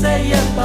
це є.